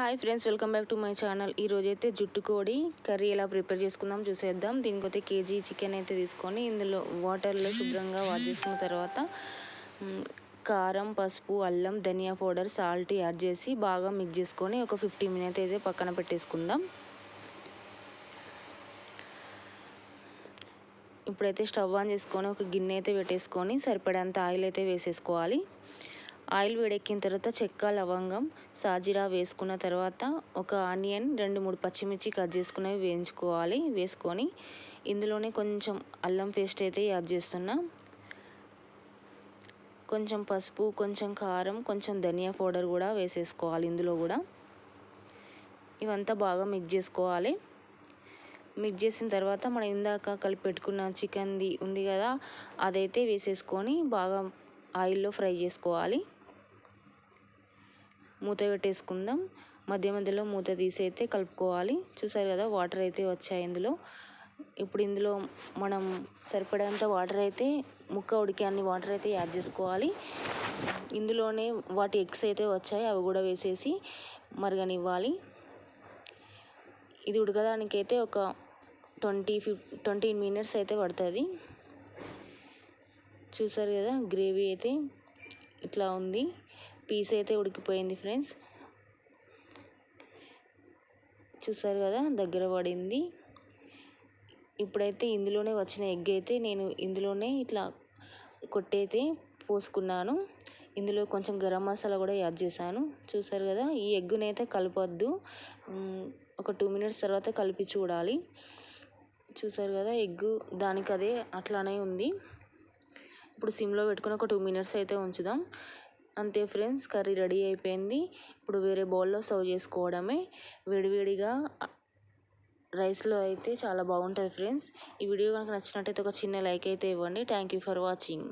Hi friends welcome back to my channel. ఈరోజు అయితే జుట్టు కోడి కర్రీ ఎలా ప్రిపేర్ చేసుకుందాం చూసేద్దాం. దీనికైతే కేజీ చికెన్ అయితే తీసుకొని ఇందులో వాటర్లో శుభ్రంగా వాష్ చేసుకున్న తర్వాత కారం పసుపు అల్లం ధనియా పౌడర్ సాల్ట్ యాడ్ చేసి బాగా మిక్స్ చేసుకొని ఒక ఫిఫ్టీ మినిట్ అయితే పక్కన పెట్టేసుకుందాం. ఇప్పుడైతే స్టవ్ ఆన్ చేసుకొని ఒక గిన్నె అయితే పెట్టేసుకొని సరిపడేంత ఆయిల్ అయితే వేసేసుకోవాలి. ఆయిల్ వేడెక్కిన తర్వాత చెక్క లవంగం సాజీరా వేసుకున్న తర్వాత ఒక ఆనియన్ రెండు మూడు పచ్చిమిర్చి కట్ చేసుకునేవి వేయించుకోవాలి. వేసుకొని ఇందులోనే కొంచెం అల్లం పేస్ట్ అయితే యాడ్ చేస్తున్నా. కొంచెం పసుపు కొంచెం కారం కొంచెం ధనియా పౌడర్ కూడా వేసేసుకోవాలి ఇందులో కూడా. ఇవంతా బాగా మిక్స్ చేసుకోవాలి. మిక్స్ చేసిన తర్వాత మనం ఇందాక కలిపి పెట్టుకున్న చికెన్ది ఉంది కదా అదైతే వేసేసుకొని బాగా ఆయిల్లో ఫ్రై చేసుకోవాలి. మూత పెట్టేసుకుందాం. మధ్య మధ్యలో మూత తీసి అయితే కలుపుకోవాలి. చూసారు కదా వాటర్ అయితే వచ్చాయి ఇందులో. ఇప్పుడు ఇందులో మనం సరిపడేంత వాటర్ అయితే ముక్క ఉడికి అన్ని వాటర్ అయితే యాడ్ చేసుకోవాలి. ఇందులోనే వాటి ఎగ్స్ అయితే వచ్చాయి అవి కూడా వేసేసి మరగనివ్వాలి. ఇది ఉడకడానికైతే ఒక ట్వంటీ ఫిఫ్ ట్వంటీ మినిట్స్ అయితే పడుతుంది. చూసారు కదా గ్రేవీ అయితే ఇట్లా ఉంది. పీస్ అయితే ఉడికిపోయింది ఫ్రెండ్స్. చూసారు కదా దగ్గర పడింది. ఇప్పుడైతే ఇందులోనే వచ్చిన ఎగ్ అయితే నేను ఇందులోనే ఇట్లా కొట్టయితే పోసుకున్నాను. ఇందులో కొంచెం గరం మసాలా కూడా యాడ్ చేశాను. చూసారు కదా ఈ ఎగ్గునైతే అయితే కలపొద్దు. ఒక టూ మినిట్స్ తర్వాత కలిపి చూడాలి. చూసారు కదా ఎగ్ దానికి అదే అట్లానే ఉంది. ఇప్పుడు సిమ్లో పెట్టుకుని ఒక టూ మినిట్స్ అయితే ఉంచుదాం. అంతే ఫ్రెండ్స్ కర్రీ రెడీ అయిపోయింది. ఇప్పుడు వేరే బౌల్లో సర్వ్ చేసుకోవడమే. వేడివేడిగా రైస్లో అయితే చాలా బాగుంటుంది ఫ్రెండ్స్. ఈ వీడియో కనుక నచ్చినట్టయితే ఒక చిన్న లైక్ అయితే ఇవ్వండి. Thank you for watching.